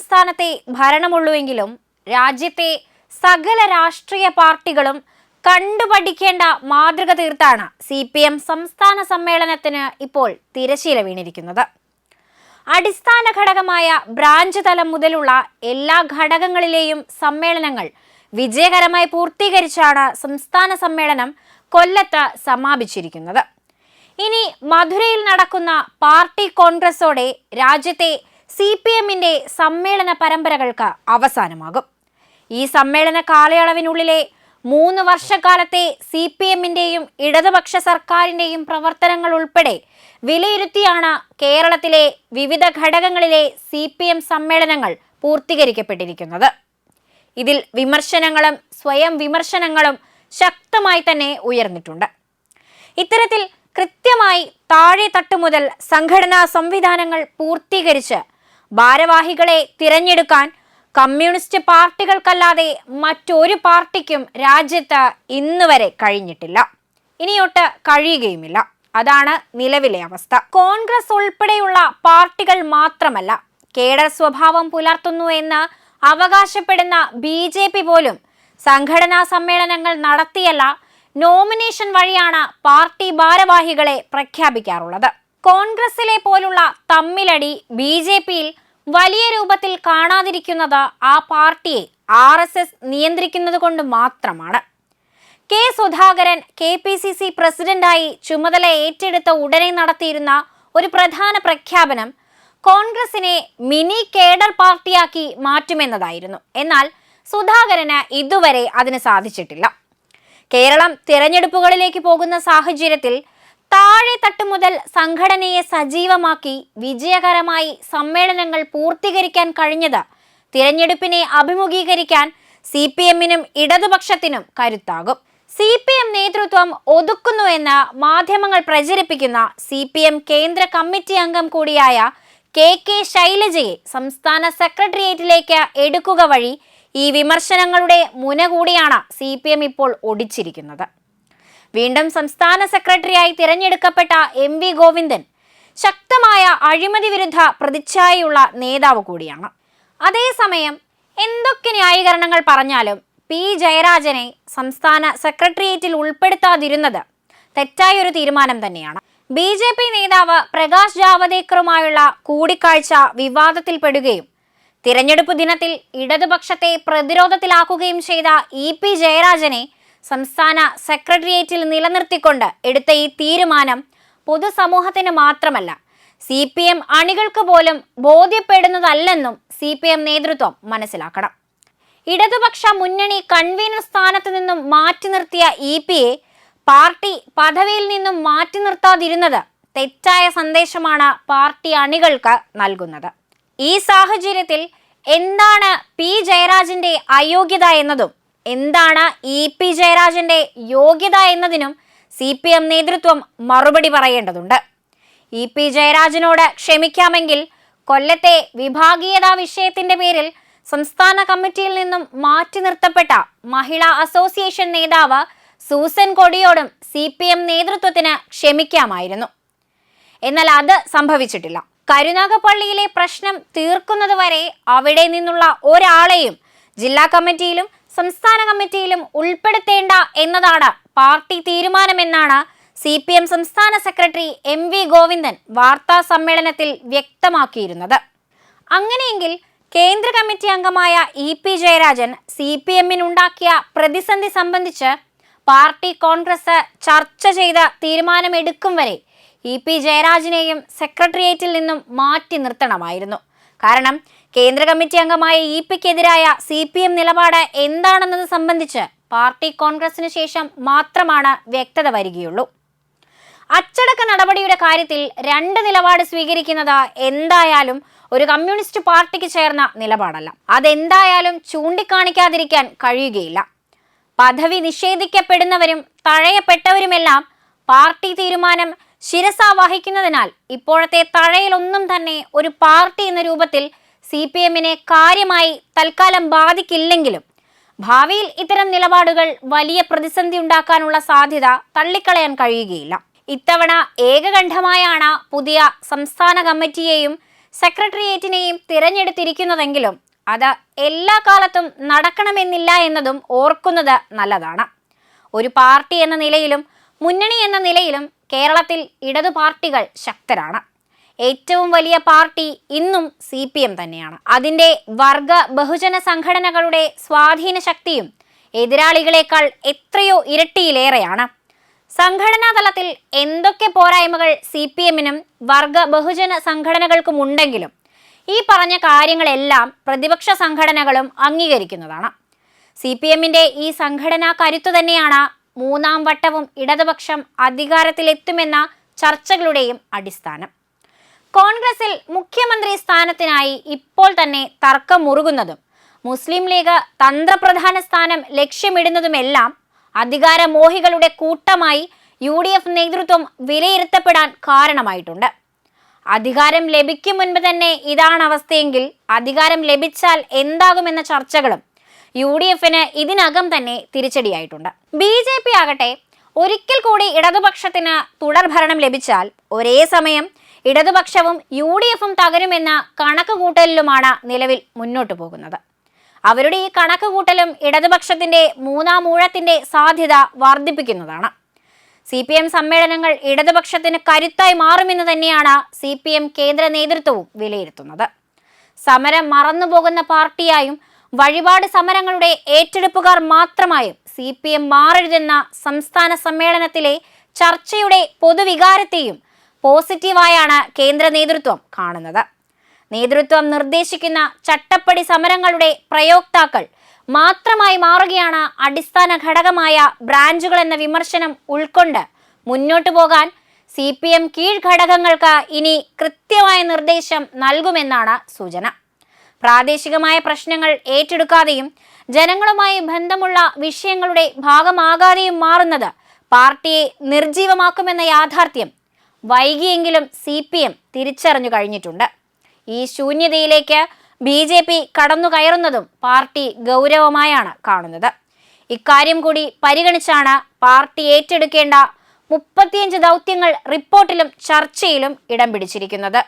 സംസ്ഥാനത്തെ ഭരണമുള്ളൂവെങ്കിലും രാജ്യത്തെ സകല രാഷ്ട്രീയ പാർട്ടികളും കണ്ടുപഠിക്കേണ്ട മാതൃക തീർത്താണ് സി പി എം സംസ്ഥാന സമ്മേളനത്തിന് ഇപ്പോൾ തിരശീല വീണിരിക്കുന്നത്. അടിസ്ഥാന ഘടകമായ ബ്രാഞ്ച് തലം മുതലുള്ള എല്ലാ ഘടകങ്ങളിലെയും സമ്മേളനങ്ങൾ വിജയകരമായി പൂർത്തീകരിച്ചാണ് സംസ്ഥാന സമ്മേളനം കൊല്ലത്ത് സമാപിച്ചിരിക്കുന്നത്. ഇനി മധുരയിൽ നടക്കുന്ന പാർട്ടി കോൺഗ്രസോടെ രാജ്യത്തെ സി പി എമ്മിന്റെ സമ്മേളന പരമ്പരകൾക്ക് അവസാനമാകും. ഈ സമ്മേളന കാലയളവിനുള്ളിലെ മൂന്ന് വർഷക്കാലത്തെ സി പി എമ്മിന്റെയും ഇടതുപക്ഷ സർക്കാരിന്റെയും പ്രവർത്തനങ്ങൾ ഉൾപ്പെടെ വിലയിരുത്തിയാണ് കേരളത്തിലെ വിവിധ ഘടകങ്ങളിലെ സി പി എം സമ്മേളനങ്ങൾ പൂർത്തീകരിക്കപ്പെട്ടിരിക്കുന്നത്. ഇതിൽ വിമർശനങ്ങളും സ്വയം വിമർശനങ്ങളും ശക്തമായി തന്നെ ഉയർന്നിട്ടുണ്ട്. ഇത്തരത്തിൽ കൃത്യമായി താഴെ തട്ടു മുതൽ സംഘടനാ സംവിധാനങ്ങൾ പൂർത്തീകരിച്ച് ഭാരവാഹികളെ തിരഞ്ഞെടുക്കാൻ കമ്മ്യൂണിസ്റ്റ് പാർട്ടികൾക്കല്ലാതെ മറ്റൊരു പാർട്ടിക്കും രാജ്യത്ത് ഇന്ന് വരെ കഴിഞ്ഞിട്ടില്ല. ഇനിയൊട്ട് കഴിയുകയുമില്ല. അതാണ് നിലവിലെ അവസ്ഥ. കോൺഗ്രസ് ഉൾപ്പെടെയുള്ള പാർട്ടികൾ മാത്രമല്ല കേഡർ സ്വഭാവം പുലർത്തുന്നു എന്ന് അവകാശപ്പെടുന്ന ബി ജെ പി പോലും സംഘടനാ സമ്മേളനങ്ങൾ നടത്തിയല്ല നോമിനേഷൻ വഴിയാണ് പാർട്ടി ഭാരവാഹികളെ പ്രഖ്യാപിക്കാറുള്ളത്. കോൺഗ്രസിലെ പോലുള്ള തമ്മിലടി ബി ജെ പിയിൽ വലിയ രൂപത്തിൽ കാണാതിരിക്കുന്നത് ആ പാർട്ടിയെ ആർ എസ് എസ് നിയന്ത്രിക്കുന്നത് കൊണ്ട് മാത്രമാണ്. K Sudhakaran K P C C പ്രസിഡന്റായി ചുമതല ഏറ്റെടുത്ത ഉടനെ നടത്തിയിരുന്ന ഒരു പ്രധാന പ്രഖ്യാപനം കോൺഗ്രസിനെ മിനി കേഡർ പാർട്ടിയാക്കി മാറ്റുമെന്നതായിരുന്നു. എന്നാൽ സുധാകരന് ഇതുവരെ അതിന് സാധിച്ചിട്ടില്ല. കേരളം തിരഞ്ഞെടുപ്പുകളിലേക്ക് പോകുന്ന സാഹചര്യത്തിൽ താഴെ തട്ടു മുതൽ സംഘടനയെ സജീവമാക്കി വിജയകരമായി സമ്മേളനങ്ങൾ പൂർത്തീകരിക്കാൻ കഴിഞ്ഞത്. തിരഞ്ഞെടുപ്പിനെ അഭിമുഖീകരിക്കാൻ സി പി എമ്മിനും ഇടതുപക്ഷത്തിനും കരുത്താകും. സി പി എം നേതൃത്വം ഒതുക്കുന്നുവെന്ന് മാധ്യമങ്ങൾ പ്രചരിപ്പിക്കുന്ന സി പി എം കേന്ദ്ര കമ്മിറ്റി അംഗം കൂടിയായ കെ കെ ശൈലജയെ സംസ്ഥാന സെക്രട്ടേറിയറ്റിലേക്ക് എടുക്കുക വഴി ഈ വിമർശനങ്ങളുടെ മുന കൂടിയാണ് സി ഇപ്പോൾ ഒടിച്ചിരിക്കുന്നത്. വീണ്ടും സംസ്ഥാന സെക്രട്ടറിയായി തിരഞ്ഞെടുക്കപ്പെട്ട എം വി ഗോവിന്ദൻ ശക്തമായ അഴിമതി വിരുദ്ധ പ്രതിച്ഛായയുള്ള നേതാവ് കൂടിയാണ്. അതേസമയം എന്തൊക്കെ ന്യായീകരണങ്ങൾ പറഞ്ഞാലും പി ജയരാജനെ സംസ്ഥാന സെക്രട്ടേറിയറ്റിൽ ഉൾപ്പെടുത്താതിരുന്നത് തെറ്റായൊരു തീരുമാനം തന്നെയാണ്. ബി ജെ പി നേതാവ് പ്രകാശ് ജാവദേക്കറുമായുള്ള കൂടിക്കാഴ്ച വിവാദത്തിൽപ്പെടുകയും തിരഞ്ഞെടുപ്പ് ദിനത്തിൽ ഇടതുപക്ഷത്തെ പ്രതിരോധത്തിലാക്കുകയും ചെയ്ത ഇ പി ജയരാജനെ സംസ്ഥാന സെക്രട്ടേറിയറ്റിൽ നിലനിർത്തിക്കൊണ്ട് എടുത്ത ഈ തീരുമാനം പൊതുസമൂഹത്തിന് മാത്രമല്ല സി പി എം അണികൾക്ക് പോലും ബോധ്യപ്പെടുന്നതല്ലെന്നും സി പി എം നേതൃത്വം മനസ്സിലാക്കണം. ഇടതുപക്ഷ മുന്നണി കൺവീനർ സ്ഥാനത്ത് നിന്നും മാറ്റി നിർത്തിയ ഇ പിയെ പാർട്ടി പദവിയിൽ നിന്നും മാറ്റി നിർത്താതിരുന്നത് തെറ്റായ സന്ദേശമാണ് പാർട്ടി അണികൾക്ക് നൽകുന്നത്. ഈ സാഹചര്യത്തിൽ എന്താണ് പി ജയരാജന്റെ അയോഗ്യത എന്നതും എന്താണ് ഇ പി ജയരാജന്റെ യോഗ്യത എന്നതിനും സി പി എം നേതൃത്വം മറുപടി പറയേണ്ടതുണ്ട്. ഇ പി ജയരാജനോട് ക്ഷമിക്കാമെങ്കിൽ കൊല്ലത്തെ വിഭാഗീയതാ വിഷയത്തിന്റെ പേരിൽ സംസ്ഥാന കമ്മിറ്റിയിൽ നിന്നും മാറ്റി നിർത്തപ്പെട്ട മഹിളാ അസോസിയേഷൻ നേതാവ് സൂസൻ കൊടിയോടും സി പി എം നേതൃത്വത്തിന് ക്ഷമിക്കാമായിരുന്നു. എന്നാൽ അത് സംഭവിച്ചിട്ടില്ല. കരുനാഗപ്പള്ളിയിലെ പ്രശ്നം തീർക്കുന്നതുവരെ അവിടെ നിന്നുള്ള ഒരാളെയും ജില്ലാ കമ്മിറ്റിയിലും സംസ്ഥാന കമ്മിറ്റിയിലും ഉൾപ്പെടുത്തേണ്ട എന്നതാണ് പാർട്ടി തീരുമാനമെന്നാണ് സി പി എം സംസ്ഥാന സെക്രട്ടറി എം വി ഗോവിന്ദൻ വാർത്താ സമ്മേളനത്തിൽ വ്യക്തമാക്കിയിരുന്നത്. അങ്ങനെയെങ്കിൽ കേന്ദ്ര കമ്മിറ്റി അംഗമായ E P Jayarajan C P എമ്മിനുണ്ടാക്കിയ പ്രതിസന്ധി സംബന്ധിച്ച് പാർട്ടി കോൺഗ്രസ് ചർച്ച ചെയ്ത് തീരുമാനമെടുക്കും വരെ ഇ പി ജയരാജനെയും സെക്രട്ടേറിയറ്റിൽ നിന്നും മാറ്റി നിർത്തണമായിരുന്നു. കാരണം കേന്ദ്ര കമ്മിറ്റി അംഗമായ ഇ പിക്കെതിരായ സി പി എം നിലപാട് എന്താണെന്നത് സംബന്ധിച്ച് പാർട്ടി കോൺഗ്രസിന് ശേഷം മാത്രമാണ് വ്യക്തത വരികയുള്ളൂ. അച്ചടക്ക നടപടിയുടെ കാര്യത്തിൽ രണ്ട് നിലപാട് സ്വീകരിക്കുന്നത് എന്തായാലും ഒരു കമ്മ്യൂണിസ്റ്റ് പാർട്ടിക്ക് ചേർന്ന നിലപാടല്ല. അതെന്തായാലും ചൂണ്ടിക്കാണിക്കാതിരിക്കാൻ കഴിയുകയില്ല. പദവി നിഷേധിക്കപ്പെടുന്നവരും തഴയപ്പെട്ടവരുമെല്ലാം പാർട്ടി തീരുമാനം ശിരസ വഹിക്കുന്നതിനാൽ ഇപ്പോഴത്തെ തഴയിലൊന്നും തന്നെ ഒരു പാർട്ടി എന്ന രൂപത്തിൽ സി പി എമ്മിനെ കാര്യമായി തൽക്കാലം ബാധിക്കില്ലെങ്കിലും ഭാവിയിൽ ഇത്തരം നിലപാടുകൾ വലിയ പ്രതിസന്ധി ഉണ്ടാക്കാനുള്ള സാധ്യത തള്ളിക്കളയാൻ കഴിയുകയില്ല. ഇത്തവണ ഏകകണ്ഠമായാണ് പുതിയ സംസ്ഥാന കമ്മിറ്റിയെയും സെക്രട്ടേറിയറ്റിനെയും തിരഞ്ഞെടുത്തിരിക്കുന്നതെങ്കിലും അത് എല്ലാ കാലത്തും നടക്കണമെന്നില്ല എന്നതും ഓർക്കുന്നത് നല്ലതാണ്. ഒരു പാർട്ടി എന്ന നിലയിലും മുന്നണി എന്ന നിലയിലും കേരളത്തിൽ ഇടതു പാർട്ടികൾ ശക്തരാണ്. ഏറ്റവും വലിയ പാർട്ടി ഇന്നും സി പി എം തന്നെയാണ്. അതിന്റെ വർഗ ബഹുജന സംഘടനകളുടെ സ്വാധീന ശക്തിയും എതിരാളികളെക്കാൾ എത്രയോ ഇരട്ടിയിലേറെയാണ്. സംഘടനാ തലത്തിൽ എന്തൊക്കെ പോരായ്മകൾ സി പി എമ്മിനും വർഗ ബഹുജന സംഘടനകൾക്കും ഉണ്ടെങ്കിലും ഈ പറഞ്ഞ കാര്യങ്ങളെല്ലാം പ്രതിപക്ഷ സംഘടനകളും അംഗീകരിക്കുന്നതാണ്. സി പി എമ്മിന്റെ ഈ സംഘടനാ കരുത്തു തന്നെയാണ് മൂന്നാം വട്ടവും ഇടതുപക്ഷം അധികാരത്തിലെത്തുമെന്ന ചർച്ചകളുടെയും അടിസ്ഥാനം. കോൺഗ്രസിൽ മുഖ്യമന്ത്രി സ്ഥാനത്തിനായി ഇപ്പോൾ തന്നെ തർക്കം മുറുകുന്നതും മുസ്ലിം ലീഗ് തന്ത്രപ്രധാന സ്ഥാനം ലക്ഷ്യമിടുന്നതുമെല്ലാം അധികാരമോഹികളുടെ കൂട്ടമായി യു ഡി എഫ് നേതൃത്വം വിലയിരുത്തപ്പെടാൻ കാരണമായിട്ടുണ്ട്. അധികാരം ലഭിക്കും മുൻപ് തന്നെ ഇതാണ് അവസ്ഥയെങ്കിൽ അധികാരം ലഭിച്ചാൽ എന്താകുമെന്ന ചർച്ചകളും യു ഡി എഫിന് ഇതിനകം തന്നെ തിരിച്ചടിയായിട്ടുണ്ട്. ബി ജെ പി ആകട്ടെ ഒരിക്കൽ കൂടി ഇടതുപക്ഷത്തിന് തുടർഭരണം ലഭിച്ചാൽ ഒരേ സമയം ഇടതുപക്ഷവും യു ഡി എഫും തകരുമെന്ന കണക്കുകൂട്ടലിലുമാണ് നിലവിൽ മുന്നോട്ടു പോകുന്നത്. അവരുടെ ഈ കണക്കുകൂട്ടലും ഇടതുപക്ഷത്തിന്റെ മൂന്നാം ഊഴത്തിന്റെ സാധ്യത വർദ്ധിപ്പിക്കുന്നതാണ്. സി പി എം സമ്മേളനങ്ങൾ ഇടതുപക്ഷത്തിന് കരുത്തായി മാറുമെന്ന് തന്നെയാണ് സി പി എം കേന്ദ്ര നേതൃത്വവും വിലയിരുത്തുന്നത്. സമരം മറന്നുപോകുന്ന പാർട്ടിയായും വഴിപാട് സമരങ്ങളുടെ ഏറ്റെടുപ്പുകാർ മാത്രമായും സി പി എം മാറരുതെന്ന സംസ്ഥാന സമ്മേളനത്തിലെ ചർച്ചയുടെ പൊതുവികാരത്തെയും പോസിറ്റീവായാണ് കേന്ദ്ര നേതൃത്വം കാണുന്നത്. നേതൃത്വം നിർദ്ദേശിക്കുന്ന ചട്ടപ്പടി സമരങ്ങളുടെ പ്രയോക്താക്കൾ മാത്രമായി മാറുകയാണ് അടിസ്ഥാന ഘടകമായ ബ്രാഞ്ചുകൾ എന്ന വിമർശനം ഉൾക്കൊണ്ട് മുന്നോട്ടു പോകാൻ സി പി എം കീഴ്ഘടകങ്ങൾക്ക് ഇനി കൃത്യമായ നിർദ്ദേശം നൽകുമെന്നാണ് സൂചന. പ്രാദേശികമായ പ്രശ്നങ്ങൾ ഏറ്റെടുക്കാതെയും ജനങ്ങളുമായി ബന്ധമുള്ള വിഷയങ്ങളുടെ ഭാഗമാകാതെയും മാറുന്നത് പാർട്ടിയെ നിർജീവമാക്കുമെന്ന യാഥാർത്ഥ്യം വൈകിയെങ്കിലും സി പി എം തിരിച്ചറിഞ്ഞു കഴിഞ്ഞിട്ടുണ്ട്. ഈ ശൂന്യതയിലേക്ക് ബി ജെ പി കടന്നു കയറുന്നതും പാർട്ടി ഗൗരവമായാണ് കാണുന്നത്. ഇക്കാര്യം കൂടി പരിഗണിച്ചാണ് പാർട്ടി ഏറ്റെടുക്കേണ്ട മുപ്പത്തിയഞ്ച് ദൗത്യങ്ങൾ റിപ്പോർട്ടിലും ചർച്ചയിലും ഇടം പിടിച്ചിരിക്കുന്നത്.